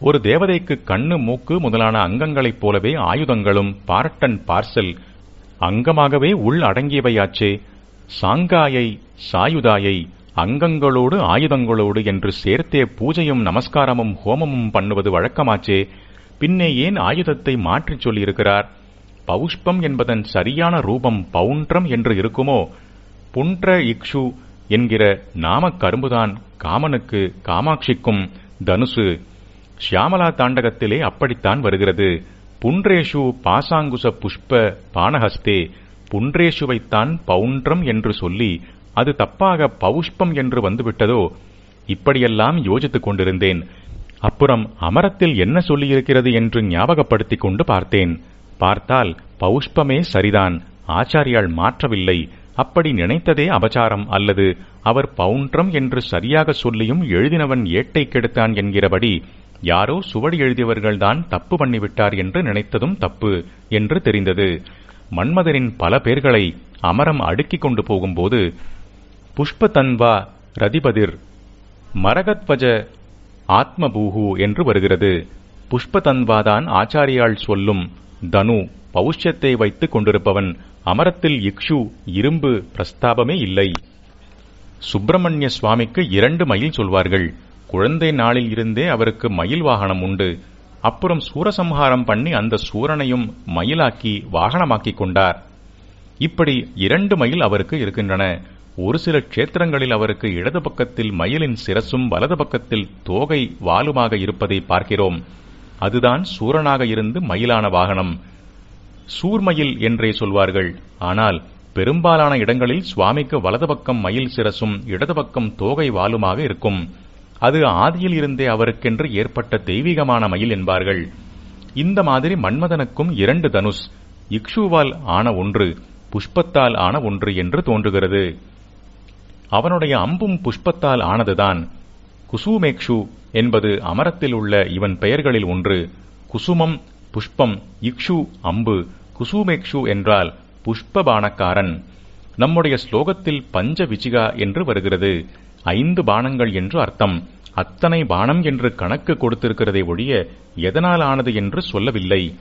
ஒரு தேவதைக்கு கண்ணு மூக்கு முதலான அங்கங்களைப் போலவே ஆயுதங்களும் பார்ட்டன் பார்சல் அங்கமாகவே உள் அடங்கியவையாச்சே. சாங்காயை சாயுதாயை அங்கங்களோடு ஆயுதங்களோடு என்று சேர்த்தே பூஜையும் நமஸ்காரமும் ஹோமமும் பண்ணுவது வழக்கமாச்சே. பின்னே ஏன் ஆயுதத்தை மாற்றிச் சொல்லியிருக்கிறார்? பௌஷ்பம் என்பதன் சரியான ரூபம் பவுன்றம் என்று இருக்குமோ? புன்ற இக்ஷு என்கிற நாம கரும்புதான் காமனுக்கு காமாட்சிக்கும் தனுசு. ஷியாமலா தாண்டகத்திலே அப்படித்தான் வருகிறது. புன்றேஷு பாசாங்குச புஷ்ப பானஹஸ்தே புன்றேஷுவைத்தான் பவுன்றம் என்று சொல்லி அது தப்பாக பௌஷ்பம் என்று வந்துவிட்டதோ? இப்படியெல்லாம் யோசித்துக் கொண்டிருந்தேன். அப்புறம் அமரத்தில் என்ன சொல்லியிருக்கிறது என்று ஞாபகப்படுத்திக் கொண்டு பார்த்தேன். பார்த்தால் பௌஷ்பமே சரிதான் ஆச்சாரியால் மாற்றவில்லை. அப்படி நினைத்ததே அபச்சாரம் அல்லது அவர் பவுன்றம் என்று சரியாக சொல்லியும் எழுதினவன் ஏட்டை கெடுத்தான் என்கிறபடி யாரோ சுவடி எழுதியவர்கள்தான் தப்பு பண்ணிவிட்டார் என்று நினைத்ததும் தப்பு என்று தெரிந்தது. மன்மதரின் பல பேர்களை அமரம் அடுக்கிக் கொண்டு போகும்போது புஷ்பதன்வா ரதிபதிர் மரகத்வஜ ஆத்மபூஹு என்று வருகிறது. புஷ்பதன்வாதான் ஆச்சாரியால் சொல்லும் தனு பௌஷ்யத்தை வைத்துக் கொண்டிருப்பவன் அமரத்தில் இக்ஷு இரும்பு பிரஸ்தாபமே இல்லை. சுப்பிரமணிய சுவாமிக்கு இரண்டு மைல் சொல்வார்கள். குழந்தை நாளில் இருந்தே அவருக்கு மயில் வாகனம் உண்டு. அப்புறம் சூரசம்ஹாரம் பண்ணி அந்த சூரனையும் மயிலாக்கி வாகனமாக்கிக் கொண்டார். இப்படி இரண்டு மயில் அவருக்கு இருக்கின்றன. ஒரு சில க்ஷேத்திரங்களில் அவருக்கு இடது பக்கத்தில் மயிலின் சிரசும் வலது பக்கத்தில் தோகை வாலுமாக இருப்பதை பார்க்கிறோம். அதுதான் சூரனாக இருந்து மயிலான வாகனம். சூர்மயில் என்றே சொல்வார்கள். ஆனால் பெரும்பாலான இடங்களில் சுவாமிக்கு வலது பக்கம் மயில் சிரசும் இடது பக்கம் தோகை வாலுமாக இருக்கும். அது ஆதியில் இருந்தே அவருக்கென்று ஏற்பட்ட தெய்வீகமான மயில் என்பார்கள். இந்த மாதிரி மன்மதனுக்கும் இரண்டு தனுஷ் இக்ஷுவால் ஆன ஒன்று புஷ்பத்தால் ஆன ஒன்று என்று தோன்றுகிறது. அவனுடைய அம்பும் புஷ்பத்தால் ஆனதுதான். குசுமேக்ஷு என்பது அமரத்தில் உள்ள இவன் பெயர்களில் ஒன்று. குசுமம் புஷ்பம் இக்ஷு அம்பு. குசுமேக்ஷு என்றால் புஷ்பபானக்காரன். நம்முடைய ஸ்லோகத்தில் பஞ்ச விச்சிகா என்று வருகிறது. ஐந்து பானங்கள் என்று அர்த்தம். அத்தனை பானம் என்று கணக்கு கொடுத்திருக்கிறதை ஒழிய எதனால் ஆனது என்று சொல்லவில்லை.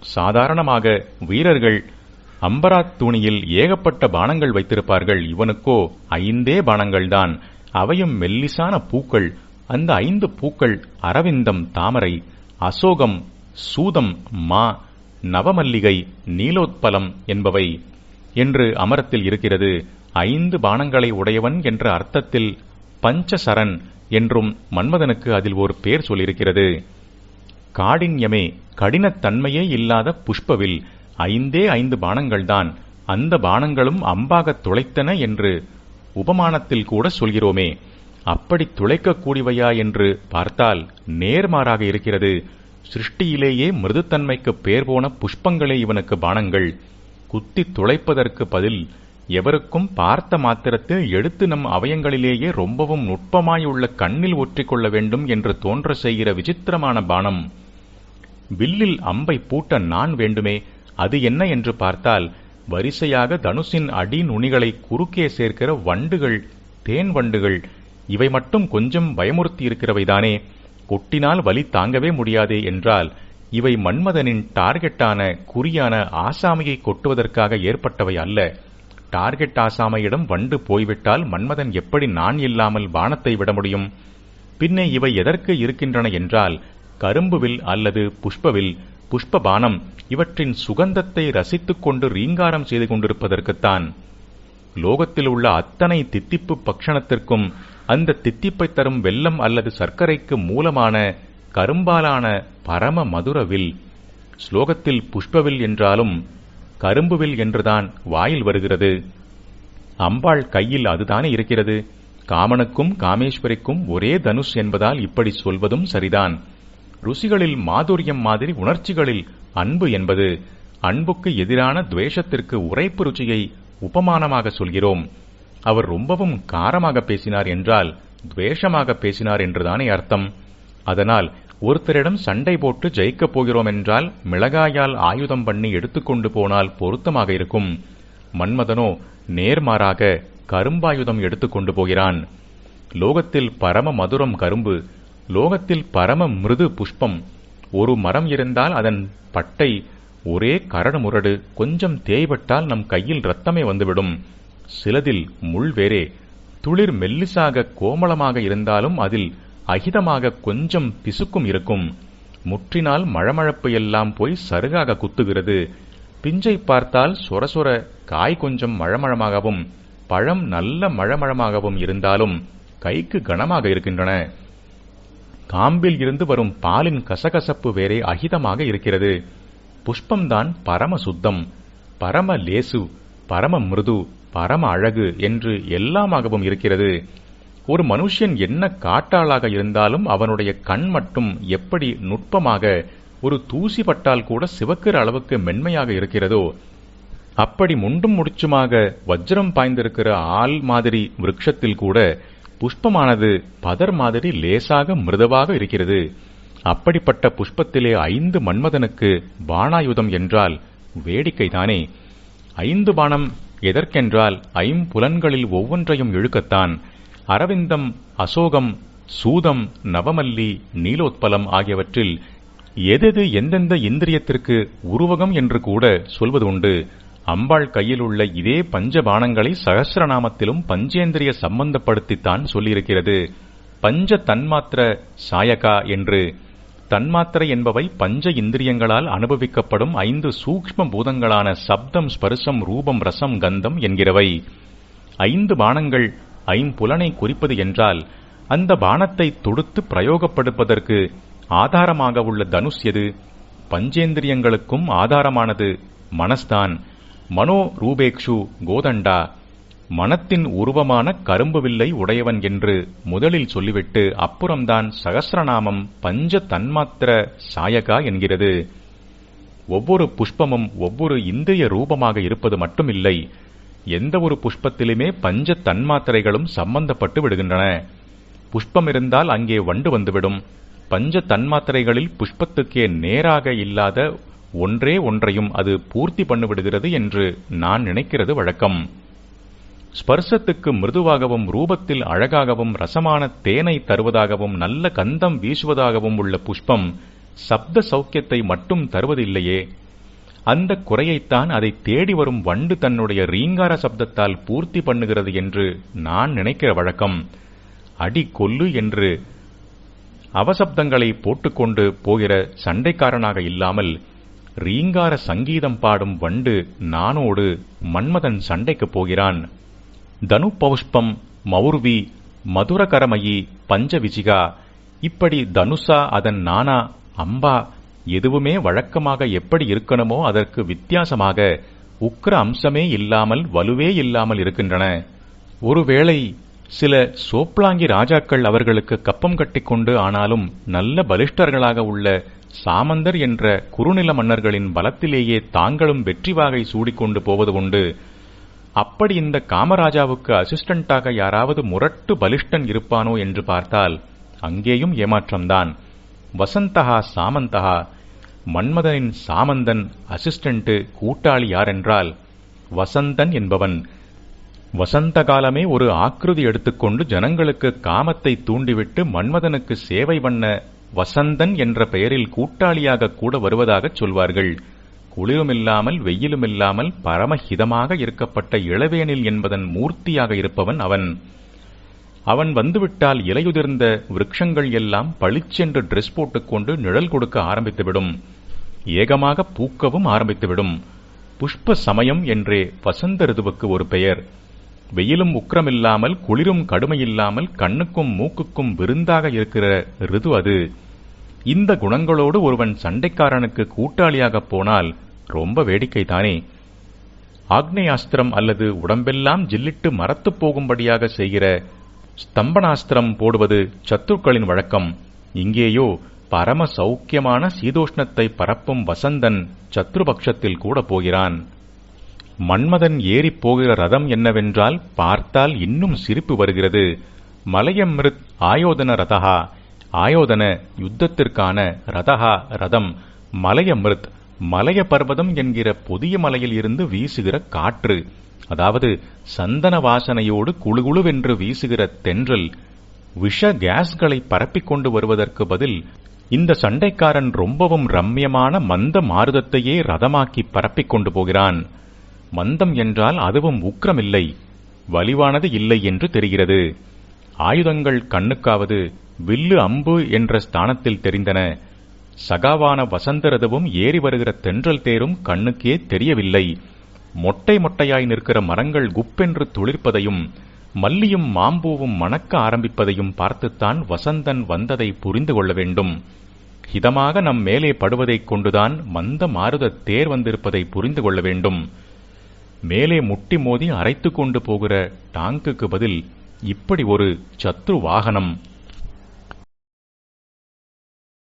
சாதாரணமாக வீரர்கள் அம்பராத் தூணியில் ஏகப்பட்ட பானங்கள் வைத்திருப்பார்கள். இவனுக்கோ ஐந்தே பானங்கள்தான். அவையும் மெல்லிசான பூக்கள். அந்த ஐந்து பூக்கள் அரவிந்தம் தாமரை அசோகம் சூதம் மா நவமல்லிகை நீலோத்பலம் என்பவை என்று அமரத்தில் இருக்கிறது. ஐந்து பானங்களை உடையவன் என்ற அர்த்தத்தில் பஞ்சசரன் என்றும் மன்மதனுக்கு அதில் ஒரு பேர் சொல்லியிருக்கிறது. காடின்யமே கடினத்தன்மையே இல்லாத புஷ்பவில் ஐந்தே ஐந்து பானங்கள்தான் அந்த பானங்களும் அம்பாகத் துளைத்தன என்று உபமானத்தில் கூட சொல்கிறோமே. அப்படி துளைக்கக்கூடியவையா என்று பார்த்தால் நேர்மாறாக இருக்கிறது. சிருஷ்டியிலேயே மிருதுத்தன்மைக்கு பேர் போன புஷ்பங்களே இவனுக்கு பானங்கள். குத்தி துளைப்பதற்கு பதில் எவருக்கும் பார்த்த மாத்திரத்தில் எடுத்து நம் அவயங்களிலேயே ரொம்பவும் நுட்பமாயுள்ள கண்ணில் ஒற்றிக்கொள்ள வேண்டும் என்று தோன்ற செய்கிற விசித்திரமான பானம். வில்லில் அம்பை பூட்ட நான் வேண்டுமே அது என்ன என்று பார்த்தால் வரிசையாக தனுசின் அடி நுனிகளை குறுக்கே சேர்க்கிற வண்டுகள் தேன் வண்டுகள் இவை மட்டும் கொஞ்சம் பயமுறுத்தி இருக்கிறவைதானே கொட்டினால் வலி தாங்கவே முடியாதே என்றால் இவை மன்மதனின் டார்கெட்டான குறியான ஆசாமியை கொட்டுவதற்காக ஏற்பட்டவை அல்ல. டார்கெட் ஆசாமையிடம் வண்டு போய்விட்டால் மன்மதன் எப்படி நான் இல்லாமல் பானத்தை விட முடியும்? பின்னே இவை எதற்கு இருக்கின்றன என்றால் கரும்புவில் அல்லது புஷ்பவில் புஷ்பபானம் இவற்றின் சுகந்தத்தை ரசித்துக் கொண்டு ரீங்காரம் செய்து கொண்டிருப்பதற்குத்தான். லோகத்தில் உள்ள அத்தனை தித்திப்பு பக்ஷணத்திற்கும் அந்த தித்திப்பை தரும் வெல்லம் அல்லது சர்க்கரைக்கு மூலமான கரும்பாலான பரம மதுரவில் ஸ்லோகத்தில் புஷ்பவில் என்றாலும் கரும்புவில் என்றுதான் வாயில் வருகிறது. அம்பாள் கையில் அதுதானே இருக்கிறது. காமனுக்கும் காமேஸ்வரிக்கும் ஒரே தனுஷ் என்பதால் இப்படி சொல்வதும் சரிதான். ருசிகளில் மாதுரியம் மாதிரி உணர்ச்சிகளில் அன்பு என்பது அன்புக்கு எதிரான துவேஷத்திற்கு உரைப்பு ருச்சியை உபமானமாக சொல்கிறோம். அவர் ரொம்பவும் காரமாக பேசினார் என்றால் துவேஷமாக பேசினார் என்றுதானே அர்த்தம். அதனால் ஒருத்தரிடம் சண்டை போட்டு ஜெயிக்கப் போகிறோம் என்றால் மிளகாயால் ஆயுதம் பண்ணி எடுத்துக்கொண்டு போனால் பொருத்தமாக இருக்கும். மன்மதனோ நேர்மாறாக கரும்பாயுதம் எடுத்துக்கொண்டு போகிறான். லோகத்தில் பரம மதுரம் கரும்பு லோகத்தில் பரம மிருது புஷ்பம். ஒரு மரம் இருந்தால் அதன் பட்டை ஒரே கரடு முரடு கொஞ்சம் தேய்பட்டால் நம் கையில் ரத்தமே வந்துவிடும். சிலதில் முள் வேறே துளிர் மெல்லிசாக கோமளமாக இருந்தாலும் அதில் அகிதமாக கொஞ்சம் பிசுக்கும் இருக்கும். முற்றினால் மழமழப்பு எல்லாம் போய் சருகாக குத்துகிறது. பிஞ்சை பார்த்தால் சொர சொர காய் கொஞ்சம் மழமழமாகவும் பழம் நல்ல மழமழமாகவும் இருந்தாலும் கைக்கு கனமாக இருக்கின்றன. காம்பில் இருந்து வரும் பாலின் கசகசப்பு வேறே அகிதமாக இருக்கிறது. புஷ்பம்தான் பரம சுத்தம் பரம லேசு பரம மிருது பரம அழகு என்று எல்லாமாகவும் இருக்கிறது. ஒரு மனுஷன் என்ன காட்டாளாக இருந்தாலும் அவனுடைய கண் மட்டும் எப்படி நுட்பமாக ஒரு தூசி பட்டால் கூட சிவக்கிற அளவுக்கு மென்மையாக இருக்கிறதோ அப்படி முண்டும் முடிச்சுமாக வஜ்ரம் பாய்ந்திருக்கிற ஆள் மாதிரி விருட்சத்தில் கூட புஷ்பமானது பதர் மாதிரி லேசாக மிருதவாக இருக்கிறது. அப்படிப்பட்ட புஷ்பத்திலே ஐந்து மன்மதனுக்கு பாணாயுதம் என்றால் வேடிக்கைதானே. ஐந்து பானம் எதற்கென்றால் ஐம்புலன்களில் ஒவ்வொன்றையும் இழுக்கத்தான். அரவிந்தம் அசோகம் சூதம் நவமல்லி நீலோத்பலம் ஆகியவற்றில் எதெது எந்தெந்த இந்திரியத்திற்கு உருவகம் என்று கூட சொல்வது உண்டு அம்பாள் கையில் உள்ள இதே பஞ்சபானங்களை சகசிரநாமத்திலும் பஞ்சேந்திரிய சம்பந்தப்படுத்தித்தான் சொல்லியிருக்கிறது. பஞ்ச தன்மாத்திர சாயகா என்று. தன்மாத்திரை என்பவை பஞ்ச இந்திரியங்களால் அனுபவிக்கப்படும் ஐந்து சூக்ஷ்ம பூதங்களான சப்தம் ஸ்பர்சம் ரூபம் ரசம் கந்தம் என்கிறவை. ஐந்து பானங்கள் ஐம்புலனை குறிப்பது என்றால் அந்த பானத்தை தொடுத்து பிரயோகப்படுப்பதற்கு ஆதாரமாக உள்ள தனுஷ் எது? பஞ்சேந்திரியங்களுக்கும் ஆதாரமானது மனஸ்தான். மனோ ரூபேக்ஷு கோதண்டா. மனத்தின் உருவமான கரும்பு வில்லை உடையவன் என்று முதலில் சொல்லிவிட்டு அப்புறம்தான் சகசிரநாமம் பஞ்ச தன்மாத்திர சாயகா என்கிறது. ஒவ்வொரு புஷ்பமும் ஒவ்வொரு இந்திரிய ரூபமாக இருப்பது மட்டுமில்லை. எந்த ஒரு புஷ்பத்திலுமே பஞ்ச தன்மாத்திரைகளும் சம்பந்தப்பட்டு விடுகின்றன. புஷ்பம் இருந்தால் அங்கே வண்டு வந்துவிடும். பஞ்ச தன்மாத்திரைகளில் புஷ்பத்துக்கே நேராக இல்லாத ஒன்றே ஒன்றையும் அது பூர்த்தி பண்ணிவிடுகிறது என்று நான் நினைக்கிறது வழக்கம். ஸ்பர்சத்துக்கு மிருதுவாகவும் ரூபத்தில் அழகாகவும் ரசமான தேனை தருவதாகவும் நல்ல கந்தம் வீசுவதாகவும் உள்ள புஷ்பம் சப்த சௌக்கியத்தை மட்டும் தருவதில்லையே. அந்த குறையைத்தான் அதை தேடி வரும் வண்டு தன்னுடைய ரீங்கார சப்தத்தால் பூர்த்தி பண்ணுகிறது என்று நான் நினைக்கிற வழக்கம். அடி கொல்லு என்று அவசப்தங்களை போட்டுக்கொண்டு போகிற சண்டைக்காரனாக இல்லாமல் ரீங்கார சங்கீதம் பாடும் வண்டு நானோடு மன்மதன் சண்டைக்கு போகிறான். தனுபௌஷ்பம் மௌர்வி மதுரகரமயி பஞ்சவிஜிகா இப்படி தனுஷா அதன் நானா அம்பா எதுவுமே வழக்கமாக எப்படி இருக்கணுமோ அதற்கு வித்தியாசமாக உக்கிர அம்சமே இல்லாமல் வலுவே இல்லாமல் இருக்கின்றன. ஒருவேளை சில சோப்லாங்கி ராஜாக்கள் அவர்களுக்கு கப்பம் கட்டிக்கொண்டு ஆனாலும் நல்ல பலிஷ்டர்களாக உள்ள சாமந்தர் என்ற குறுநில மன்னர்களின் பலத்திலேயே தாங்களும் வெற்றி வாகை சூடிக்கொண்டு போவது உண்டு. அப்படி இந்த காமராஜாவுக்கு அசிஸ்டண்டாக யாராவது முரட்டு பலிஷ்டன் இருப்பானோ என்று பார்த்தால் அங்கேயும் ஏமாற்றம்தான். வசந்தகா சாமந்தகா மன்மதனின் சாமந்தன் அசிஸ்டண்ட்டு கூட்டாளி யாரென்றால் வசந்தன் என்பவன். வசந்த காலமே ஒரு ஆக்கிருதி எடுத்துக்கொண்டு ஜனங்களுக்கு காமத்தை தூண்டிவிட்டு மன்மதனுக்கு சேவை பண்ண வசந்தன் என்ற பெயரில் கூட்டாளியாக கூட வருவதாகச் சொல்வார்கள். குளிருமில்லாமல் வெயிலுமில்லாமல் பரமஹிதமாக இருக்கப்பட்ட இளவேனில் என்பதன் மூர்த்தியாக இருப்பவன் அவன். அவன் வந்துவிட்டால் இலையுதிர்ந்த விருட்சங்கள் எல்லாம் பளிச்சென்று ட்ரெஸ் போட்டுக்கொண்டு நிழல் கொடுக்க ஆரம்பித்துவிடும். ஏகமாக பூக்கவும் ஆரம்பித்துவிடும். புஷ்ப சமயம் என்றே வசந்த ரிதுவுக்கு ஒரு பெயர். வெயிலும் உக்கிரமில்லாமல் குளிரும் கடுமையில்லாமல் கண்ணுக்கும் மூக்குக்கும் விருந்தாக இருக்கிற ரிது அது. இந்த குணங்களோடு ஒருவன் சண்டைக்காரனுக்கு கூட்டாளியாகப் போனால் ரொம்ப வேடிக்கை தானே ஆக்னேயாஸ்திரம் அல்லது உடம்பெல்லாம் ஜில்லிட்டு மரத்துப் போகும்படியாக செய்கிற ஸ்தம்பனாஸ்திரம் போடுவது சத்துருக்களின் வழக்கம். இங்கேயோ பரம சௌக்கியமான சீதோஷ்ணத்தை பரப்பும் வசந்தன் சத்ருபக்ஷத்தில் கூட போகிறான். மன்மதன் ஏறிப் போகிற ரதம் என்னவென்றால் பார்த்தால் இன்னும் சிரிப்பு வருகிறது. மலையமிருத் ஆயோதன ரதகா ஆயோதன யுத்தத்திற்கான ரதகா ரதம். மலையமிருத் மலைய பர்வதம் என்கிற புதிய மலையில் இருந்து வீசுகிற காற்று. அதாவது சந்தன வாசனையோடு குழுகுழுவென்று வீசுகிற தென்றல் விஷ கேஸ்களை பரப்பிக் கொண்டு வருவதற்கு பதில் இந்த சண்டைக்காரன் ரொம்பவும் ரம்யமான மந்த மாருதத்தையே ரதமாக்கி பரப்பிக் கொண்டு போகிறான். மந்தம் என்றால் அதுவும் உக்கிரமில்லை வலிவானது இல்லை என்று தெரிகிறது. ஆயுதங்கள் கண்ணுக்காவது வில்லு அம்பு என்ற ஸ்தானத்தில் தெரிந்தன. சகாவான வசந்தரதவும் ஏறி வருகிற தென்றல் தேரும் கண்ணுக்கே தெரியவில்லை. மொட்டை மொட்டையாய் நிற்கிற மரங்கள் குப்பென்று துளிர்ப்பதையும் மல்லியும் மாம்பூவும் மணக்க ஆரம்பிப்பதையும் பார்த்துத்தான் வசந்தன் வந்ததை புரிந்து கொள்ள வேண்டும். ஹிதமாக நம் மேலே படுவதைக் கொண்டுதான் மந்த மாருத தேர் வந்திருப்பதை புரிந்து கொள்ள வேண்டும். மேலே முட்டி மோதி அரைத்து கொண்டு போகிற டாங்குக்கு பதில் இப்படி ஒரு சத்ரு வாகனம்